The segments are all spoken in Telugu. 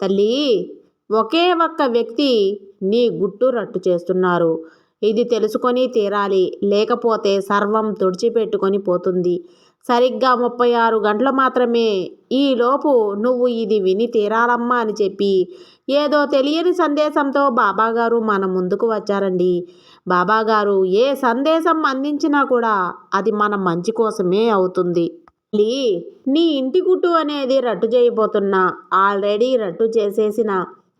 తల్లి ఒకే ఒక్క వ్యక్తి నీ గుట్టు రట్టు చేస్తున్నారు. ఇది తెలుసుకొని తీరాలి. లేకపోతే సర్వం తుడిచిపెట్టుకొని పోతుంది. సరిగ్గా ముప్పై ఆరు గంటలు మాత్రమే. ఈలోపు నువ్వు ఇది విని తీరాలమ్మా అని చెప్పి ఏదో తెలియని సందేశంతో బాబాగారు మన ముందుకు వచ్చారండి. బాబాగారు ఏ సందేశం అందించినా కూడా అది మన మంచి కోసమే అవుతుంది. లీ నీ ఇంటి గుట్టు అనేది రట్టు చేయబోతున్నా ఆల్రెడీ రట్టు చేసేసిన.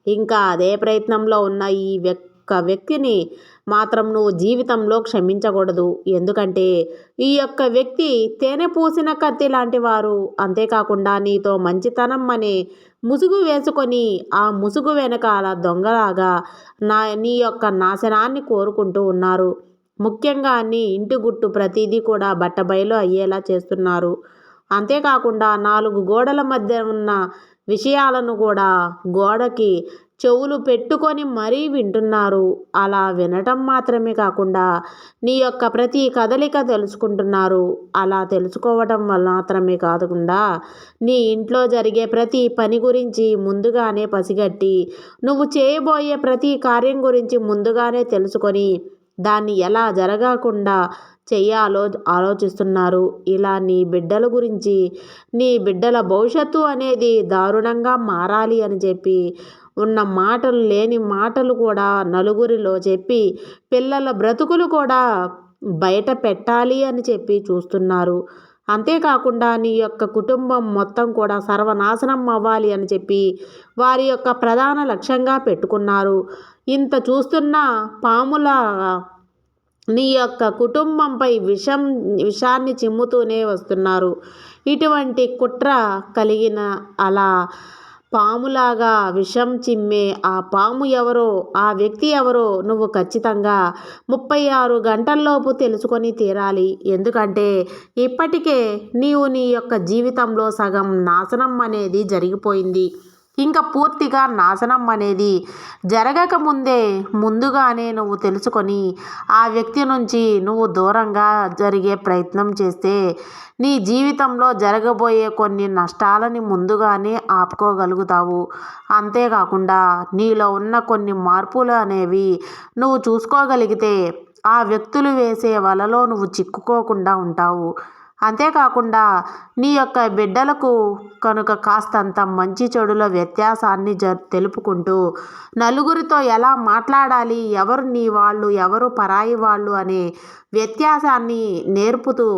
ఇంకా అదే ప్రయత్నంలో ఉన్న ఈ ఒక్క వ్యక్తిని మాత్రం నువ్వు జీవితంలో క్షమించకూడదు. ఎందుకంటే ఈ యొక్క వ్యక్తి తేనె పూసిన కత్తి లాంటి వారు అంతేకాకుండా నీతో మంచితనం అనే ముసుగు వేసుకొని ఆ ముసుగు వెనకాల దొంగలాగా నా నీ యొక్క నాశనాన్ని కోరుకుంటూ ఉన్నారు. ముఖ్యంగా నీ ఇంటి గుట్టు ప్రతిదీ కూడా బట్టబయలు అయ్యేలా చేస్తున్నారు. అంతేకాకుండా నాలుగు గోడల మధ్య ఉన్న విషయాలను కూడా గోడకి చెవులు పెట్టుకొని మరీ వింటున్నారు. అలా వినటం మాత్రమే కాకుండా నీ యొక్క ప్రతి కదలిక తెలుసుకుంటున్నారు. అలా తెలుసుకోవటం వల్ల మాత్రమే కాకుండా నీ ఇంట్లో జరిగే ప్రతి పని గురించి ముందుగానే పసిగట్టి నువ్వు చేయబోయే ప్రతి కార్యం గురించి ముందుగానే తెలుసుకొని దాన్ని ఎలా జరగకుండా చేయాలో ఆలోచిస్తున్నారు. ఇలా నీ బిడ్డల గురించి నీ బిడ్డల భవిష్యత్తు అనేది దారుణంగా మారాలి అని చెప్పి ఉన్న మాటలు లేని మాటలు కూడా నలుగురిలో చెప్పి పిల్లల బ్రతుకులు కూడా బయట పెట్టాలి అని చెప్పి చూస్తున్నారు. అంతేకాకుండా నీ యొక్క కుటుంబం మొత్తం కూడా సర్వనాశనం అవ్వాలి అని చెప్పి వారి యొక్క ప్రధాన లక్ష్యంగా పెట్టుకున్నారు. ఇంత చూస్తున్న పాముల నీ యొక్క కుటుంబంపై విషం విషాన్ని చిమ్ముతూనే వస్తున్నారు. ఇటువంటి కుట్ర కలిగిన అలా పాములాగా విషం చిమ్మే ఆ పాము ఎవరో ఆ వ్యక్తి ఎవరో నువ్వు ఖచ్చితంగా ముప్పై ఆరు గంటల్లోపు తెలుసుకొని తీరాలి. ఎందుకంటే ఇప్పటికే నీవు నీ యొక్క జీవితంలో సగం నాశనం అనేది జరిగిపోయింది. ఇంకా పూర్తిగా నాశనం అనేది జరగకముందే ముందుగానే నువ్వు తెలుసుకొని ఆ వ్యక్తి నుంచి నువ్వు దూరంగా జరిగే ప్రయత్నం చేస్తే నీ జీవితంలో జరగబోయే కొన్ని నష్టాలని ముందుగానే ఆపుకోగలుగుతావు. అంతేకాకుండా నీలో ఉన్న కొన్ని మార్పులు అనేవి నువ్వు చూసుకోగలిగితే ఆ వ్యక్తులు వేసే వలలో నువ్వు చిక్కుకోకుండా ఉంటావు. అంతేకాకుండా నీ యొక్క బిడ్డలకు కనుక కాస్తంత మంచి చెడుల వ్యత్యాసాన్ని జ తెలుపుకుంటూ నలుగురితో ఎలా మాట్లాడాలి ఎవరు నీ వాళ్ళు ఎవరు పరాయి వాళ్ళు అనే వ్యత్యాసాన్ని నేర్పుతూ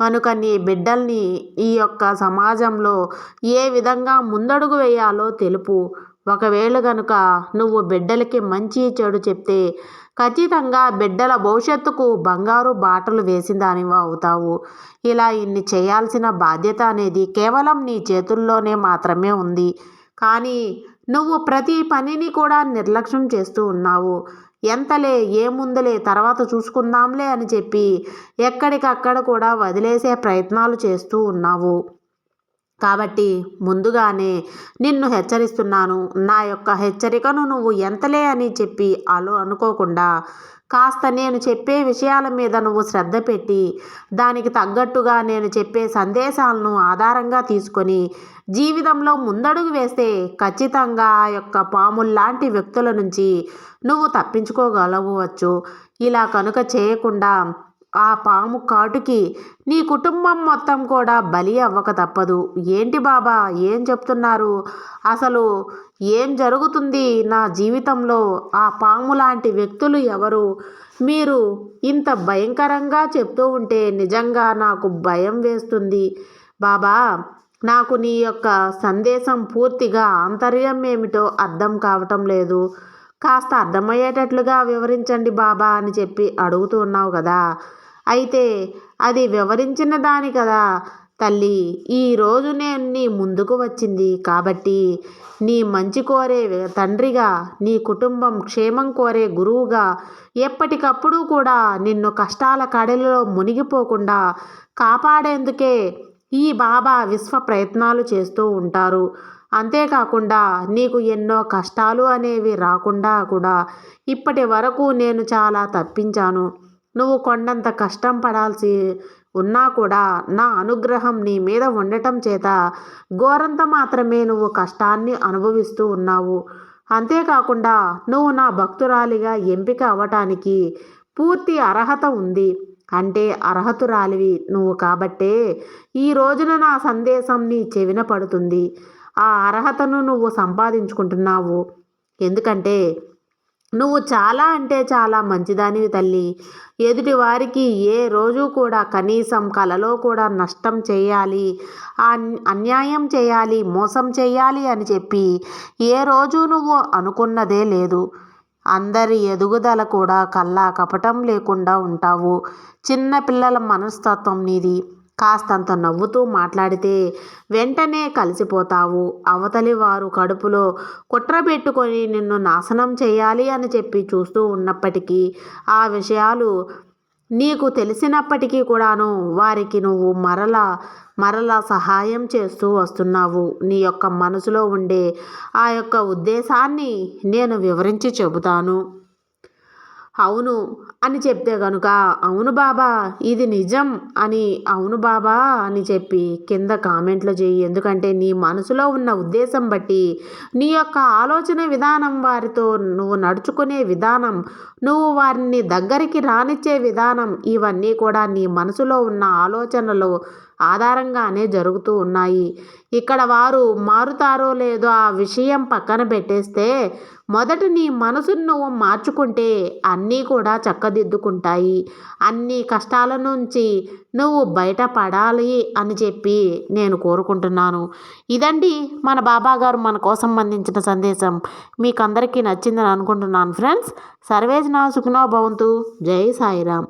కనుక నీ బిడ్డల్ని ఈ యొక్క సమాజంలో ఏ విధంగా ముందడుగు వేయాలో తెలుపు. ఒకవేళ కనుక నువ్వు బిడ్డలకి మంచి చెడు చెప్తే ఖచ్చితంగా బిడ్డల భవిష్యత్తుకు బంగారు బాటలు వేసిందానివి అవుతావు. ఇలా ఇన్ని చేయాల్సిన బాధ్యత అనేది కేవలం నీ చేతుల్లోనే మాత్రమే ఉంది. కానీ నువ్వు ప్రతి పనిని కూడా నిర్లక్ష్యం చేస్తూ ఉన్నావు. ఎంతలే ఏముందలే తర్వాత చూసుకుందాంలే అని చెప్పి ఎక్కడికక్కడ కూడా వదిలేసే ప్రయత్నాలు చేస్తూ ఉన్నావు. కాబట్టి ముందుగానే నిన్ను హెచ్చరిస్తున్నాను. నా యొక్క హెచ్చరికను నువ్వు ఎంతలే అని చెప్పి అలో అనుకోకుండా కాస్త నేను చెప్పే విషయాల మీద నువ్వు శ్రద్ధ పెట్టి దానికి తగ్గట్టుగా నేను చెప్పే సందేశాలను ఆధారంగా తీసుకొని జీవితంలో ముందడుగు వేస్తే ఖచ్చితంగా ఆ యొక్క పాముల్లాంటి వ్యక్తుల నుంచి నువ్వు తప్పించుకోగలవచ్చు ఇలా కనుక చేయకుండా ఆ పాము కాటుకి నీ కుటుంబం మొత్తం కూడా బలి అవ్వక తప్పదు. ఏంటి బాబా? ఏం చెప్తున్నారు? అసలు ఏం జరుగుతుంది నా జీవితంలో? ఆ పాము లాంటి వ్యక్తులు ఎవరు? మీరు ఇంత భయంకరంగా చెప్తూ ఉంటే నిజంగా నాకు భయం వేస్తుంది. బాబా నాకు నీ యొక్క సందేశం పూర్తిగా ఆంతర్యం ఏమిటో అర్థం కావటం లేదు. కాస్త అర్థమయ్యేటట్లుగా వివరించండి బాబా అని చెప్పి అడుగుతూ ఉన్నావు కదా. అయితే అది వివరించిన దాని కదా. తల్లి ఈరోజు నేను నీ ముందుకు వచ్చింది కాబట్టి నీ మంచి కోరే తండ్రిగా నీ కుటుంబం క్షేమం కోరే గురువుగా ఎప్పటికప్పుడు కూడా నిన్ను కష్టాల కడలిలో మునిగిపోకుండా కాపాడేందుకే ఈ బాబా విశ్వ ప్రయత్నాలు చేస్తూ ఉంటారు. అంతేకాకుండా నీకు ఎన్నో కష్టాలు అనేవి రాకుండా కూడా ఇప్పటి వరకు నేను చాలా తప్పించాను. నువ్వు కొండంత కష్టం పడాల్సి ఉన్నా కూడా నా అనుగ్రహం నీ మీద ఉండటం చేత ఘోరంత మాత్రమే నువ్వు కష్టాన్ని అనుభవిస్తూ ఉన్నావు. అంతేకాకుండా నువ్వు నా భక్తురాలిగా ఎంపిక అవ్వటానికి పూర్తి అర్హత ఉంది. అంటే అర్హతురాలివి నువ్వు కాబట్టే ఈ రోజున నా సందేశం నీ చెవిన పడుతుంది. ఆ అర్హతను నువ్వు సంపాదించుకుంటున్నావు. ఎందుకంటే నువ్వు చాలా అంటే చాలా మంచిదానివి తల్లి. ఎదుటి వారికి ఏ రోజు కూడా కనీసం కలలో కూడా నష్టం చేయాలి. అన్యాయం చేయాలి మోసం చేయాలి అని చెప్పి ఏ రోజు నువ్వు అనుకున్నదే లేదు. అందరి ఎదుగుదల కూడా కల్లా కపటం లేకుండా ఉంటావు. చిన్న పిల్లల మనస్తత్వం నీది. కాస్తంత నవ్వుతూ మాట్లాడితే వెంటనే కలిసిపోతావు. అవతలి వారు కడుపులో కుట్రబెట్టుకొని నిన్ను నాశనం చేయాలి అని చెప్పి చూస్తూ ఉన్నప్పటికీ ఆ విషయాలు నీకు తెలిసినప్పటికీ కూడాను వారికి నువ్వు మరలా మరలా సహాయం చేస్తూ వస్తున్నావు. నీ యొక్క మనసులో ఉండే ఆ యొక్క ఉద్దేశాన్ని నేను వివరించి చెబుతాను. అవును అని చెప్తే కనుక అవును బాబా ఇది నిజం అని అవును బాబా అని చెప్పి కింద కామెంట్లు చేయి. ఎందుకంటే నీ మనసులో ఉన్న ఉద్దేశం బట్టి నీ యొక్క ఆలోచన విధానం వారితో నువ్వు నడుచుకునే విధానం నువ్వు వారిని దగ్గరికి రానిచ్చే విధానం ఇవన్నీ కూడా నీ మనసులో ఉన్న ఆలోచనలు ఆధారంగానే జరుగుతూ ఉన్నాయి. ఇక్కడ వారు మారుతారో లేదో ఆ విషయం పక్కన పెట్టేస్తే మొదట నీ మనసును నువ్వు మార్చుకుంటే అన్నీ కూడా చక్కదిద్దుకుంటాయి. అన్ని కష్టాల నుంచి నువ్వు బయటపడాలి అని చెప్పి నేను కోరుకుంటున్నాను. ఇదండి మన బాబా గారు మన కోసం అందించిన సందేశం. మీకు అందరికీ నచ్చిందని అనుకుంటున్నాను ఫ్రెండ్స్. సర్వేజన సుఖనో భవంతు. జై సాయిరామ్.